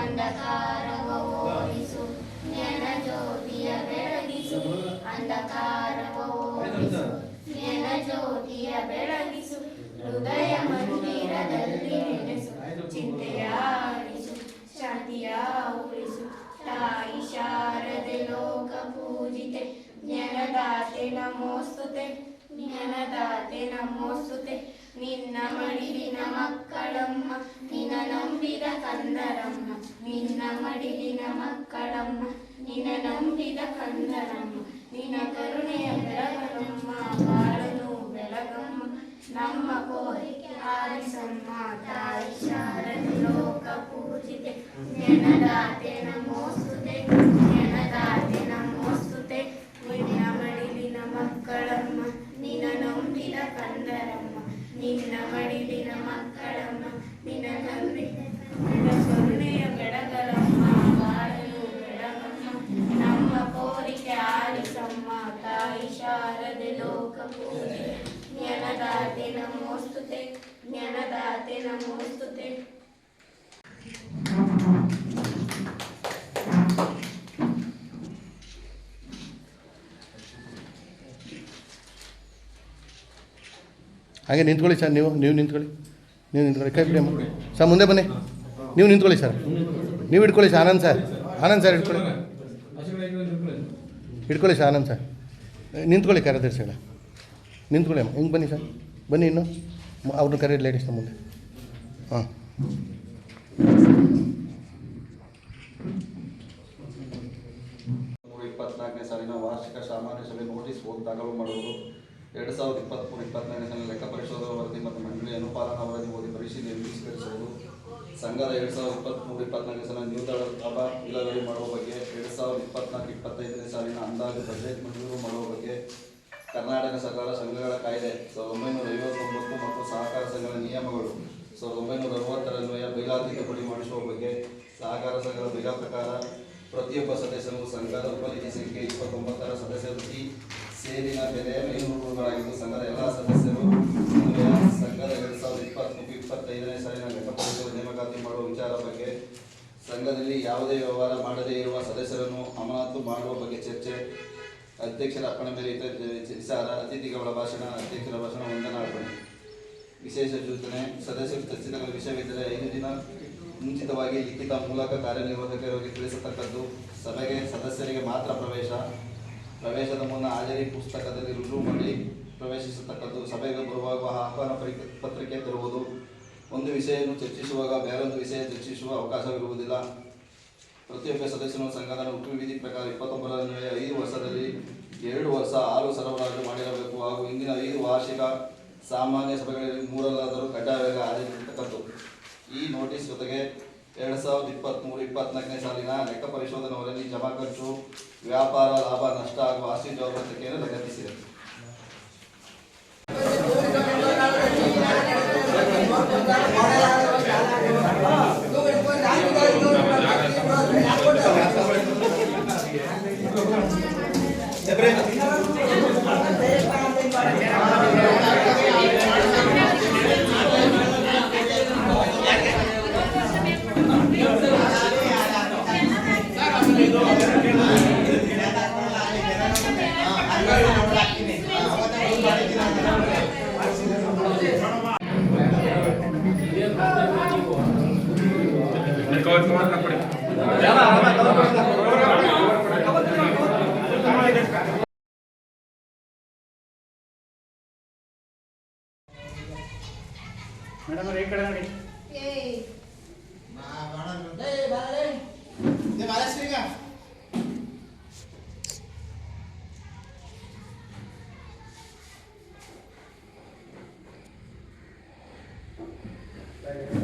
ಅಂಧಕಾರವ ಓಡಿಸು ಜ್ಞಾನ ಜ್ಯೋತಿಯ ಬೆಳಗಿಸು. ಅಂಧಕಾರವ ಓಡಿಸು ಜ್ಞಾನ ಜ್ಯೋತಿಯ ಬೆಳಗಿಸು. ಹೃದಯ ಮಂದಿರದಲ್ಲಿ ನೆನೆಸು ಚಿಂತೆಯ ಆಡಿಸು ಶಾಂತಿಯ ಉಳಿಸು. ತಾಯಿ ಶಾರದೆ ಲೋಕ ಪೂಜಿತೆ, ಜ್ಞಾನದಾತೆ ನಮೋಸ್ತುತೆ ಜ್ಞಾನದಾತೆ ನಮೋಸ್ತುತೆ. ನಿನ್ನ ಮಡಿಲಿನ ಮಕ್ಕಳಮ್ಮ ನಿನ್ನ ಮಡಿಲಿನ ಮಕ್ಕಳಮ್ಮ, ನಿನ್ನ ನಂಬಿದ ಕಂದರಮ್ಮ, ನಿನ್ನ ಕರುಣೆಯ ಬೆಳಗಲಮ್ಮ ಬಾಳನು ಬೆಳಗಮ್ಮ, ನಮ್ಮ ಕೋರಿಕೆ ಆರಿಸಮ್ಮ ತಾಯಿ ಶಾರದೆ ಲೋಕ ಪೂಜಿತೆ ಜ್ಞಾನದಾತೆ ಶಾರದೆ ಲೋಕ ಪೂಜೆ ಜ್ಞಾನದಾತೆ ನಮೋಸ್ತುತೆ ಜ್ಞಾನದಾತೆ ನಮೋಸ್ತುತೆ. ಹಾಗೆ ನಿಂತ್ಕೊಳ್ಳಿ ಸರ್ ನೀವು ನೀವು ನಿಂತ್ಕೊಳ್ಳಿ. ನೀವು ನಿಂತ್ಕೊಳ್ಳಿ. ಕೈ ಪ್ರೇಮ ಸರ್ ಮುಂದೆ ಬನ್ನಿ. ನೀವು ನಿಂತ್ಕೊಳ್ಳಿ ಸರ್. ನೀವು ಇಟ್ಕೊಳ್ಳಿ sir Anand sir. Anand sir ಹಿಡ್ಕೊಳ್ಳಿ. ಇಟ್ಕೊಳ್ಳಿ ಸರ್ ಆನಂದ್ ಸರ್. ನಿಂತ್ಕೊಳ್ಳಿ ಕಾರ್ಯದರ್ಶಿಗಳ ನಿಂತ್ಕೊಳ್ಳಿ ಅಮ್ಮ. ಹಿಂಗೆ ಬನ್ನಿ ಸರ್. ಬನ್ನಿ ಇನ್ನು. ಅವ್ರನ್ನ ಕರೀರಿ ಲೇಡೀಸ್ನ ಮುಂದೆ. ಹಾಂ. ಇಪ್ಪತ್ನಾಲ್ಕನೇ ಸಾಲಿನ ವಾರ್ಷಿಕ ಸಾಮಾನ್ಯ ಸಭೆ ನೋಟಿಸ್ ದಾಖಲು ಮಾಡುವುದು. ಎರಡು ಸಾವಿರದ ಇಪ್ಪತ್ತ್ಮೂರು ಇಪ್ಪತ್ನಾಲ್ಕನೇ ಸಾಲಿನ ಲೆಕ್ಕ ಪರಿಶೋಧನಾ ವರದಿ ಮತ್ತು ಮಂಡಳಿ ಅನುಪಾಲನಾ ವರದಿ ಓದಿ ಪರಿಶೀಲನೆ ಸ್ವೀಕರಿಸುವುದು ಸಂಘದ ಎರಡು ಸಾವಿರದ ಇಪ್ಪತ್ತ್ಮೂರು ಇಪ್ಪತ್ನಾಲ್ಕನೇ ಸಾಲ ಲಾಭ ವಿಲೇವಾರಿ ಮಾಡುವ ಬಗ್ಗೆ ಎರಡು ಸಾವಿರದ ಇಪ್ಪತ್ನಾಲ್ಕು, ಇಪ್ಪತ್ತೈದನೇ ಸಾಲಿನ ಅಂದಾಜು ಬಜೆಟ್ ಮಂಜೂರು ಮಾಡುವ ಬಗ್ಗೆ ಕರ್ನಾಟಕ ಸಹಕಾರ ಸಂಘಗಳ ಕಾಯ್ದೆ ಸಾವಿರದ ಒಂಬೈನೂರ ಐವತ್ತೊಂಬತ್ತು ಮತ್ತು ಸಹಕಾರ ಸಂಘಗಳ ನಿಯಮಗಳು ಸಾವಿರದ ಒಂಬೈನೂರ ಅರವತ್ತರನ್ವಯ ಬೈಲಾ ತಿದ್ದುಪಡಿ ಮಾಡಿಸುವ ಬಗ್ಗೆ ಸಹಕಾರ ಸಂಘಗಳ ಬೈಲಾ ಪ್ರಕಾರ ಪ್ರತಿಯೊಬ್ಬ ಸದಸ್ಯರು ಸಂಘದ ಉಪನಿಧಿ ಸಂಖ್ಯೆ ಇಪ್ಪತ್ತೊಂಬತ್ತರ ಸದಸ್ಯರು ಸೇರಿನ ಬೆಲೆ ಐನೂರು ರೂಪಾಯಿಗಳಾಗಿದ್ದು ಸಂಘದ ಎಲ್ಲ ಸದಸ್ಯರು ಅನ್ವಯ ಸಂಘದ ಎರಡು ಸಾವಿರದ ಇಪ್ಪತ್ತ್ಮೂರು ಇಪ್ಪತ್ತೈದನೇ ಸಾಲಿನ ಲೆಕ್ಕಪರಿಶೋಧನೆ ನೇಮಕಾತಿ ಮಾಡುವ ವಿಚಾರ ಬಗ್ಗೆ ಸಂಘದಲ್ಲಿ ಯಾವುದೇ ವ್ಯವಹಾರ ಮಾಡದೇ ಇರುವ ಸದಸ್ಯರನ್ನು ಅಮಾನತು ಮಾಡುವ ಬಗ್ಗೆ ಚರ್ಚೆ. ಅಧ್ಯಕ್ಷರ ಅಪ್ಪಣೆ ಮೇಲೆ ಇತರ ಅತಿಥಿಗಳ ಭಾಷಣ, ಅಧ್ಯಕ್ಷರ ಭಾಷಣ ವಂದನಾರ್ಪಣೆ ವಿಶೇಷ ಸೂಚನೆ, ಸದಸ್ಯರು ಚರ್ಚಿತಗಳ ವಿಷಯವಿದ್ದರೆ ಐದು ದಿನ ಮುಂಚಿತವಾಗಿ ಲಿಖಿತ ಮೂಲಕ ಕಾರ್ಯನಿರ್ವಾಹಕರಿಗೆ ತಿಳಿಸತಕ್ಕದ್ದು ಸಭೆಗೆ ಸದಸ್ಯರಿಗೆ ಮಾತ್ರ ಪ್ರವೇಶ. ಪ್ರವೇಶದ ಮುನ್ನ ಹಾಜರಿ ಪುಸ್ತಕದಲ್ಲಿ ರುಜು ಮಾಡಿ ಪ್ರವೇಶಿಸತಕ್ಕದ್ದು ಸಭೆಗೆ ಬರುವಾಗ ಆಹ್ವಾನ ಪತ್ರಿಕೆ ತರುವುದು. ಒಂದು ವಿಷಯವನ್ನು ಚರ್ಚಿಸುವಾಗ, ಬೇರೊಂದು ವಿಷಯ ಚರ್ಚಿಸುವ ಅವಕಾಶವಿರುವುದಿಲ್ಲ ಪ್ರತಿಯೊಬ್ಬ ಸದಸ್ಯನು ಸಂಘದ ಉಪವಿಧಿ ಪ್ರಕಾರ ಇಪ್ಪತ್ತೊಂಬರನ್ವಯ ಐದು ವರ್ಷದಲ್ಲಿ ಎರಡು ವರ್ಷ ಆರು ಸರಬರಾಜು ಮಾಡಿರಬೇಕು. ಹಾಗೂ ಇಂದಿನ ಐದು ವಾರ್ಷಿಕ ಸಾಮಾನ್ಯ ಸಭೆಗಳಲ್ಲಿ ಮೂರಲ್ಲಾದರೂ ಕಡ್ಡಾಯವಾಗಿ ಹಾಜರಿರತಕ್ಕದ್ದು ಈ ನೋಟಿಸ್ ಜೊತೆಗೆ ಎರಡು ಸಾವಿರದ ಇಪ್ಪತ್ತ್ಮೂರು ಇಪ್ಪತ್ನಾಲ್ಕನೇ ಸಾಲಿನ ಲೆಕ್ಕ ಪರಿಶೋಧನೆ ವರದಿ, ಜಮಾ ಖರ್ಚು, ವ್ಯಾಪಾರ ಲಾಭ, ನಷ್ಟ ಹಾಗೂ ಆಸ್ತಿ ಜವಾಬ್ದಾರಿಯನ್ನು ಮೇಡಮ್ ಅವ್ರು ಈ ಕಡೆ ನೋಡಿ Thank